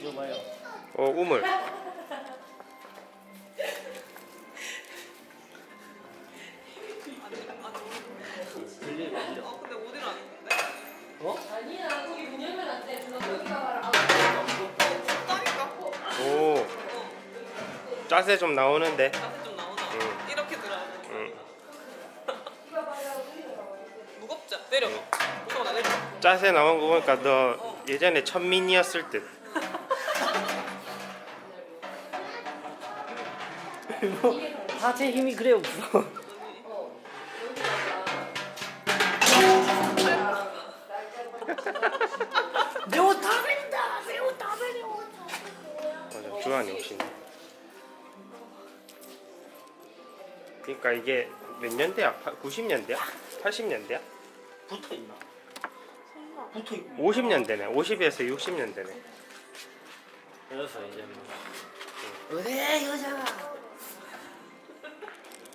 좀 해요. 어 우물 들리는 거어 근데 어디로 안 있는데? 어? 아니야 거기 문 열면 안 돼. 누나 거기 가봐라. 없다니까. 오 어. 짜세 좀 나오는데 자세 좀 나오나? 응. 이렇게. 응. 우리가 나와 있어. 무겁지? 내려가. 무서워 나 내려. 짜세 나온 거 보니까 너 예전에 천민이었을 듯 하체 힘이 그래 없어. 어. 매우 다 베린다. 매우 다 베려. 맞아 주한이 오시네 그러니까 이게 몇 년대야? 90년대야? 80년대야? 붙어 있나? 붙어 있고. 50년대네 50에서 60년대네 그래서 이제 뭐. 어디 여자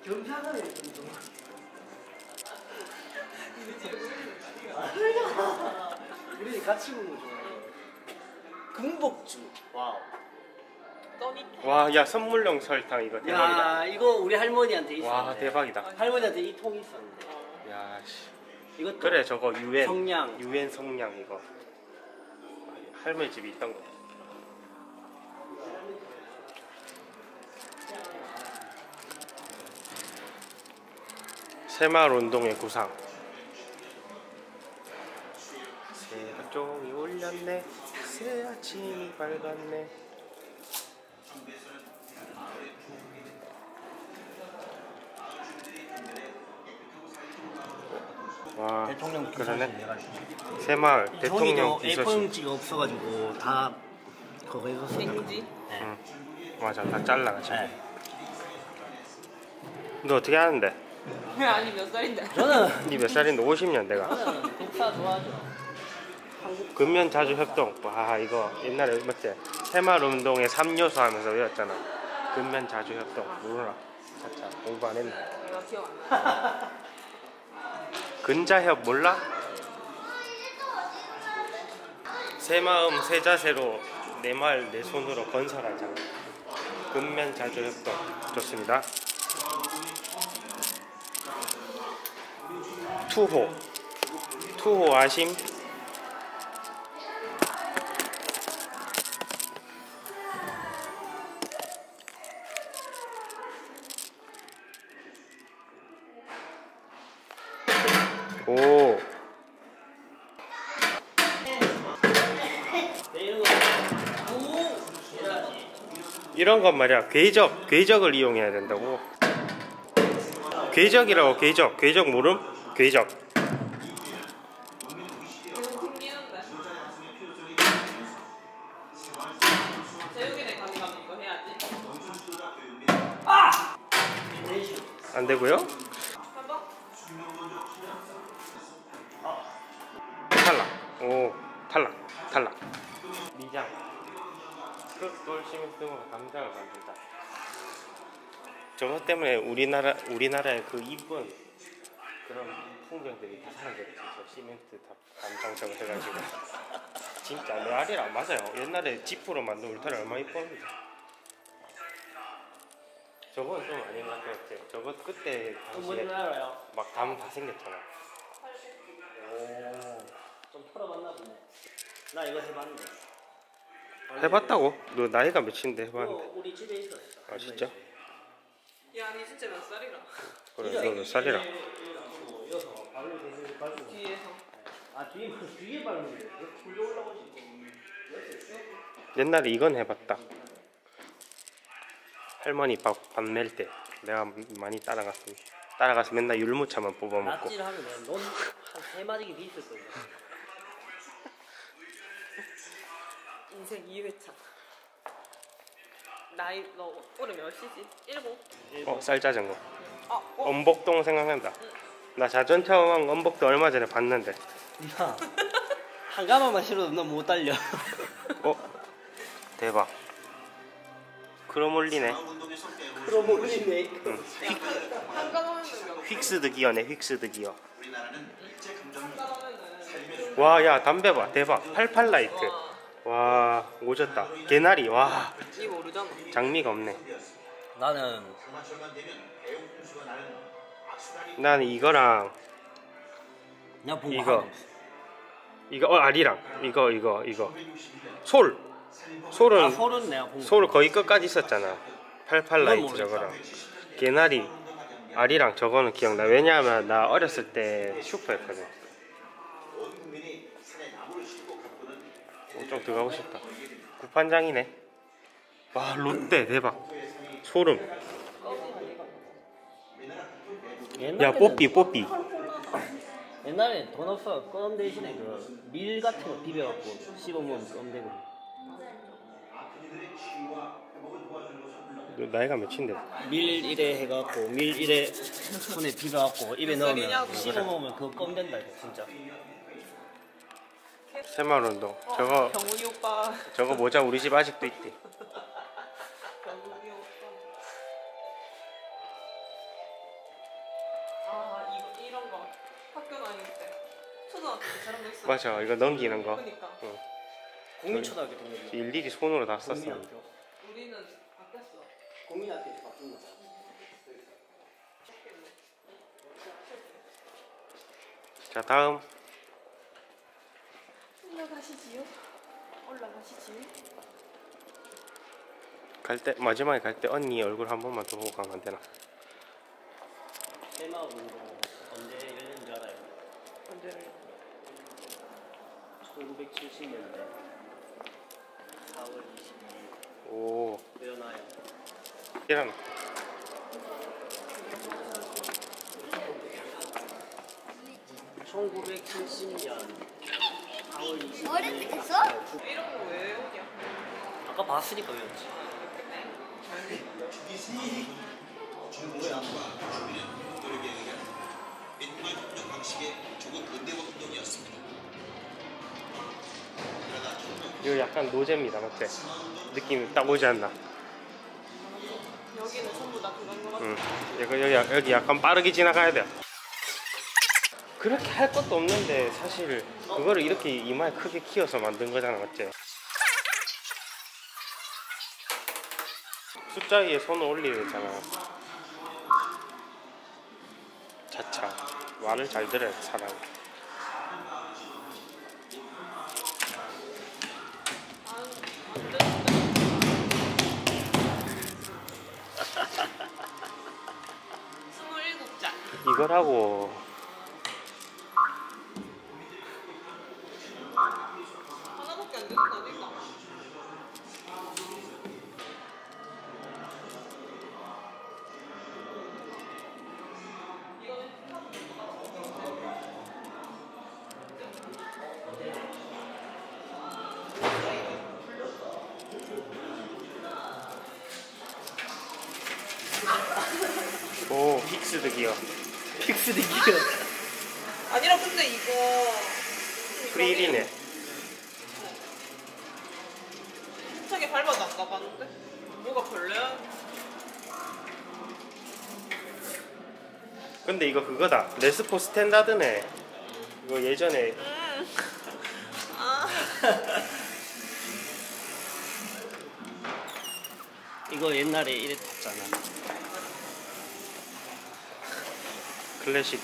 가? 경찰을 좀. 우리 같이 먹는 거 좋아해. 금복주. 와우. 떠니. 와야 선물용 설탕 이거 대박이다 야 이거 우리 할머니한테 있었는데. 와 대박이다 할머니한테 이 통 있었는데. 야 씨. 이것도 그래 저거 유엔 성냥. 유엔 성냥 이거 할머니 집에 있던 거 새마을 운동의 구상 새벽종이 울렸네 새 아침이 밝았네 와 대통령 그러네 새마을 이 대통령 비서실 A4용지가 없어가지고 다 거기서. 생지. 네. 응. 맞아 다 잘라가지고 네. 너 어떻게 하는데? 아니 몇 살인데? 저는 니 몇 살인데 50년대가 저는 국사 좋아하죠. 근면 자주 협동 와 이거 옛날에 맞지? 새마을 운동의 3요소 하면서 외웠잖아 근면 자주 협동 모르나? 차차 공부 안 했나? 내가 기억 안 나. 근자협 몰라? 새 마음 새 자세로 내 말 내 손으로 건설하자 근면 자주 협동 좋습니다 투호. 투호 아심. 오. 이런 건 말이야. 궤적 궤적을 이용해야 된다고. 궤적이라고 궤적. 궤적 모름? 해야지. 안 되고요. 탈락. 오 탈락. 탈락. 미장. 흑돌 시멘트가 감장을 만든다. 저것 때문에 우리나라 우리나라의 그 이쁜 그런 풍경들이 다 사라졌지 저 시멘트 다 저거 해가지고 진짜 메아리라 맞아요 옛날에 지프로 만든 울타리 얼마나 이뻤는데 저건 좀 아닌 것 같았지 저거 그때 당시에 알아요? 막감다 생겼잖아 오. 좀 털어봤나 보네. 나 이거 해봤는데. 해봤다고? 너 나이가 몇인데 해봤는데 이거 우리 집에 있었어. 아 진짜? 야, 니 진짜 몇 살이라? 그래 너몇 살이라 이어서 발로 대고 발로. 뒤에서. 아 뒤에 뒤에 발로인데 굴려 올라오지. 옛날에 이건 해봤다 할머니 밥 밥 낼 때 내가 많이 따라갔어 따라가서 맨날 율무차만 뽑아 먹고 납질하면 넌한세 비있을 거야. 인생 2회차. 나이 너 올해 몇 시지? 일곱. 어 쌀자전거 아, 어? 엄복동 생각난다 나 자전차왕 엄복도 얼마 전에 봤는데 야, 한 가마만 실어도 넌못 달려. 어? 대박 크롬올리네 그럼 올리네. 한가하면은 몇? 휙스드 기어네 휙스드 기어 와 야 담배 봐 대박 88 라이트 와. 와 오졌다 개나리 와 모르잖아. 장미가 없네 나는 나는 이거랑 보고 이거. 이거 어 아리랑 이거 이거 이거 솔 솔은 아 솔은 내가 본 거. 솔 거의 끝까지 있었잖아 팔팔라이트 그건 모르겠다. 저거랑 개나리 아리랑 저거는 기억나 왜냐하면 나 어렸을 때 슈퍼였거든 어, 좀 들어가고 싶다 국판장이네 와 롯데 대박 소름 야 뽀삐 뽀삐 옛날에 돈 없어 껌 대신에 그 밀 같은 거 비벼갖고 씹어 먹으면 껌 되고. 너 나이가 몇인데 밀 이래 해갖고 밀 이래 손에 비벼갖고 입에 넣으면 소리냐고. 씹어 먹으면 그거 껌 된다 진짜. 새마을 운동 저거 경훈이 오빠. 저거 모자 우리 집 아직도 있대 경훈이 오빠. 아 이거 이런 거 학교 다닐 때 초등학교 때 저런 거 있어. 맞아 이거 넘기는 거 그러니까 응. 국민초등학교 동네. 일일이 손으로 다 썼어 국민학교. 우리는 바뀌었어. 국민학교에서 바꾼 거. 자 다음 올라가시지요? 올라가시지요? 갈때 마지막에 갈 때 언니 얼굴 한 번만 더 보고 가면 안 되나? 새마을 운동 언제 열린 줄 알아요? 언제를 1970년대 4월 22일 오 일어나요. 이런 1970년 4월 22일. 때 됐어? 이런 거왜 오냐? 아까 봤으니까 외웠지. 이거 약간 노제입니다 맞지? 느낌이 딱 오지 않나? 여기는 전부 다 그런 거 같아. 응 여기, 여기, 여기 약간 빠르게 지나가야 돼 그렇게 할 것도 없는데 사실 그거를 이렇게 이마에 크게 키워서 만든 거잖아 맞지? 숫자 위에 손을 올리려 했잖아 자차 말을 잘 들어야 돼 사람이. 이걸 하고 픽스드 기어 픽스드 기어. 아니라 근데 이거 프리일이네 힘차게 밟아도 안 가봤는데? 뭐가 벌레야? 근데 이거 그거다 레스포 스탠다드네 이거 예전에 아 이거 옛날에 이래 탔잖아. 클래식.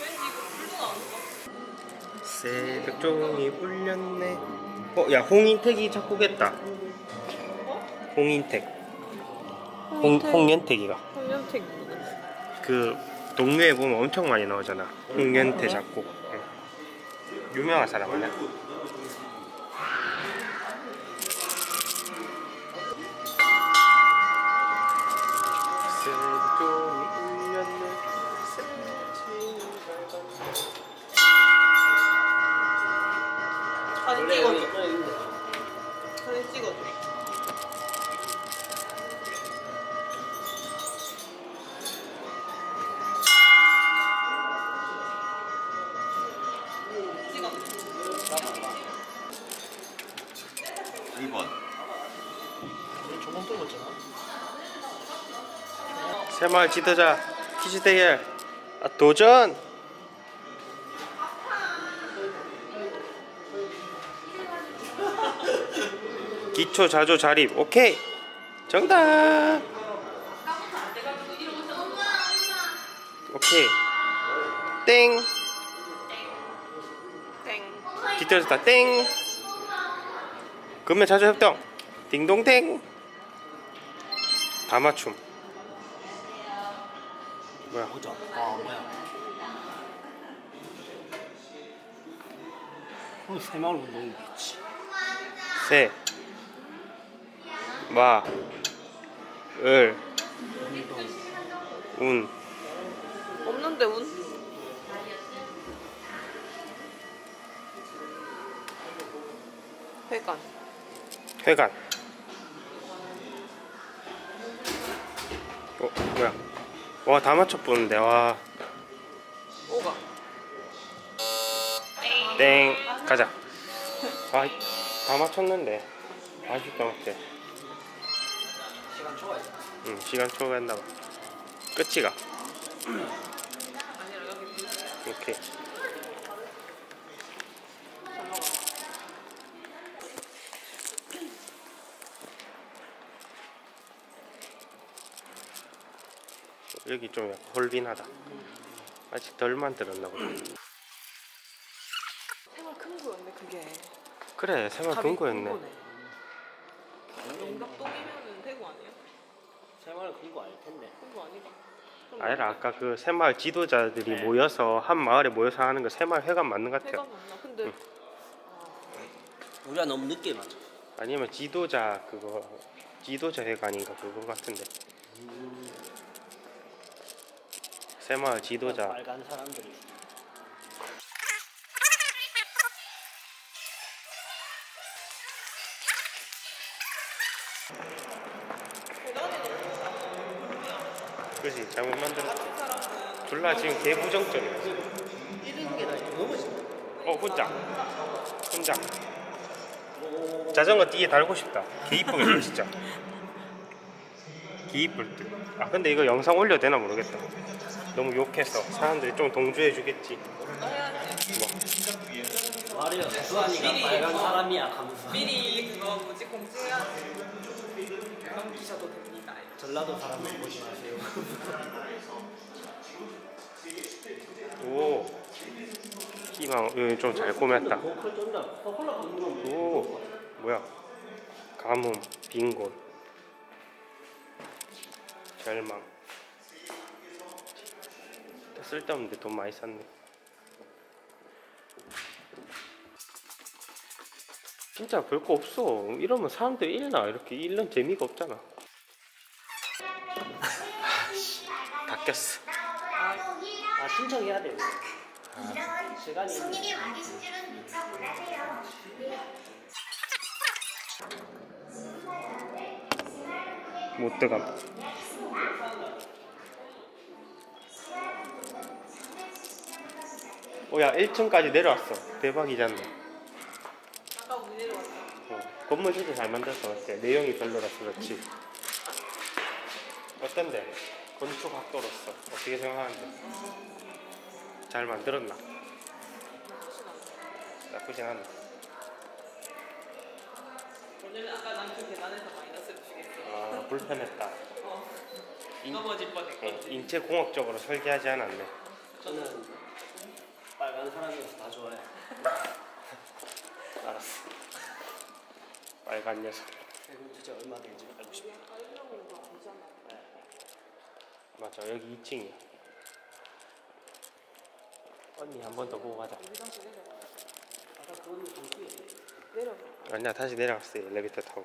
왠지 이거 불도 나오는 거 새벽 종이 울렸네. 어, 야 홍인택이 작곡했다. 어? 홍인택. 홍, 홍연택이가. 홍연택? 그 동료에 보면 엄청 많이 나오잖아 홍연태 작곡 응. 유명한 사람 아니야? 사진 찍어줘 사진 찍어줘 술 먹잖아. 새마을 지도자 퀴즈 대결 아, 도전. 기초 자조 자립. 오케이. 정답. 오케이. 땡. 땡. 기초 자땡. 금메 자조 협동. 딩동댕 다 맞춤 뭐야 보자. 아 뭐야? 어, 새마을 운동이겠지. 새, 마, 을, 운, 없는데 운? 회관. 회관. 어, 뭐야? 와, 다 맞춰 보는데, 와. 오가. 땡. 가자. 아, 다 맞췄는데. 아쉽다, 못해. 시간 초과했어. 응, 시간 초과했나봐. 끝이가. 오케이. 여기 좀 약간 홀빈하다. 아직 덜 만들었나 보다. 생활 큰 거였네 그게. 그래, 생활 근거였네. 큰 거네. 영락동이면은 대구 아니야? 새마을 그거 알 텐데. 큰거 아니다. 그럼 아니라 아까 그 새마을 지도자들이 모여서 한 마을에 모여서 하는 거 새마을 회관 맞는 것 같아요. 맞나? 근데 우리가 너무 늦게 맞아. 아니면 지도자 그거 지도자 회관인가 그거 같은데. 새마을 지도자 빨간 사람들이. 그지 잘못 만들었어. 졸라 지금 개부정적이야. 이런 게다 넘어지. 어 혼자 혼자 자전거 뒤에 달고 싶다 개 이쁘겠다 진짜 개 이쁠 듯아 근데 이거 영상 올려도 되나 모르겠다 너무 욕해서 사람들이 좀 동조해 주겠지 뭐 말이야. 수환이가 빨간 사람이야. 감사. 미리 그거 뭐지 공지해야지. 넘기셔도 됩니다. 전라도 사람들 보지 마세요. 오 희망 여기 좀잘 꾸몄다. 오 뭐야 가뭄 빈곤 절망. 다 쓸데없는데 돈 많이 썼네. 진짜 별거 없어. 이러면 사람들이 일나. 이렇게 일는 재미가 없잖아. 다 꼈어. 아 신청해야 돼. 아, 시간이. 손님이 와 계신 줄은 미처 몰랐네요. 못 들어감 오야 1층까지 내려왔어 대박이잖아 아까 우리 내려왔어. 어, 건물 진짜 잘 만들었어 어때? 내용이 별로라서 그렇지 어떤데? 건축 학도로서 어떻게 생각하는데? 잘 만들었나? 나쁘진 않아 오늘 아까 난그 계단에서 마이너스를 주겠어. 아 불편했다 어. 인- 넘어질 어, 뻔했거든. 인체공학적으로 설계하지 않았네 저는 빨간 사람이어서 다 좋아해. 알았어. 빨간 녀석. 세금 투자 얼마 되는지 알고 싶어. 맞아 여기 2층이야. 언니 한 번 더 보고 가자. 아까 공수에 내려. 아니야 다시 내려갔어요. 엘리베이터 타고